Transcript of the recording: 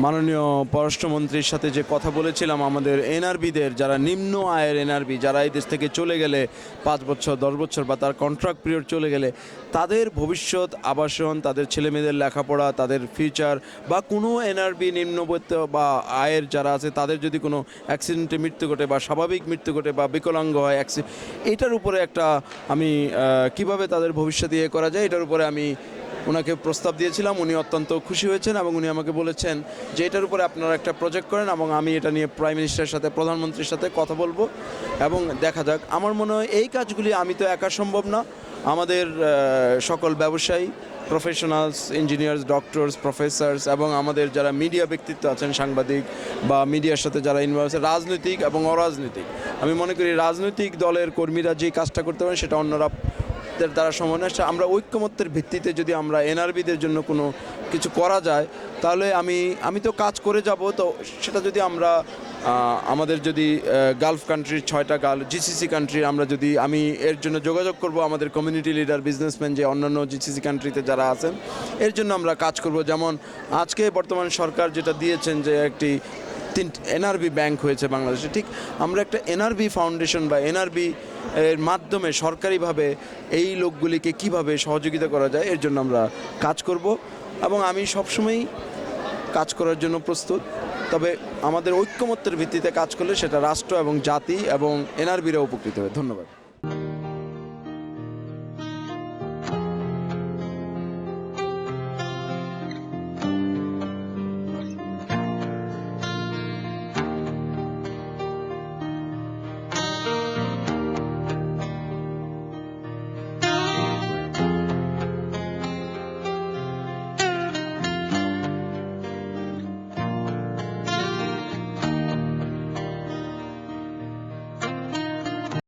মাননীয় পররাষ্ট্রমন্ত্রীর সাথে যে কথা বলেছিলাম, আমাদের এনআরবিদের, যারা নিম্ন আয়ের এনআরবি, যারা এই দেশ থেকে চলে গেলে পাঁচ বছর, দশ বছর বা তার কন্ট্রাক্ট পিরিয়ড চলে গেলে, তাদের ভবিষ্যৎ আবাসন, তাদের ছেলেমেয়েদের লেখাপড়া, তাদের ফিউচার বা কোনো এনআরবি নিম্নবত্ত বা আয়ের যারা আছে, তাদের যদি কোনো অ্যাক্সিডেন্টে মৃত্যু ঘটে বা স্বাভাবিক মৃত্যু ঘটে বা বিকলাঙ্গ হয় এটার উপরে একটা আমি কীভাবে তাদের ভবিষ্যৎ ইয়ে করা যায়, এটার উপরে আমি ওনাকে প্রস্তাব দিয়েছিলাম। উনি অত্যন্ত খুশি হয়েছেন এবং উনি আমাকে বলেছেন যে এটার উপরে আপনারা একটা প্রজেক্ট করেন এবং আমি এটা নিয়ে প্রাইম মিনিস্টারের সাথে, প্রধানমন্ত্রীর সাথে কথা বলব এবং দেখা যাক। আমার মনে হয় এই কাজগুলি আমি তো একা সম্ভব না। আমাদের সকল ব্যবসায়ী প্রফেশনালস ইঞ্জিনিয়ার্স ডক্টরস প্রফেসরস এবং আমাদের যারা মিডিয়া ব্যক্তিত্ব আছেন, সাংবাদিক বা মিডিয়ার সাথে যারা ইনভলভ আছে, রাজনৈতিক এবং অরাজনৈতিক। আমি মনে করি রাজনৈতিক দলের কর্মীরা যে কাজটা করতে পারেন, সেটা অন্যরা দ্বারা সমন্বয় আমরা ঐক্যমত্যের ভিত্তিতে যদি আমরা এনআরবিদের জন্য কোনো কিছু করা যায়, তাহলে আমি আমি তো কাজ করে যাব, তো সেটা যদি আমরা আমাদের যদি গালফ কান্ট্রির ছয়টা গাল জিসিসি কান্ট্রি আমরা যদি, আমি এর জন্য যোগাযোগ করব আমাদের কমিউনিটি লিডার বিজনেসম্যান যে অন্যান্য জিসিসি কান্ট্রিতে যারা আছেন, এর জন্য আমরা কাজ করব। যেমন আজকে বর্তমান সরকার যেটা দিয়েছেন যে একটি তিন এনআরবি ব্যাংক হয়েছে বাংলাদেশে, ঠিক? আমরা একটা এনআরবি ফাউন্ডেশন বা এনআরবি এর মাধ্যমে সরকারিভাবে এই লোকগুলিকে কীভাবে সহযোগিতা করা যায়, এর জন্য আমরা কাজ করব। এবং আমি সবসময়ই কাজ করার জন্য প্রস্তুত। তবে আমাদের ঐক্যমত্যের ভিত্তিতে কাজ করলে সেটা রাষ্ট্র এবং জাতি এবং এনআরবিরা উপকৃত হবে। ধন্যবাদ।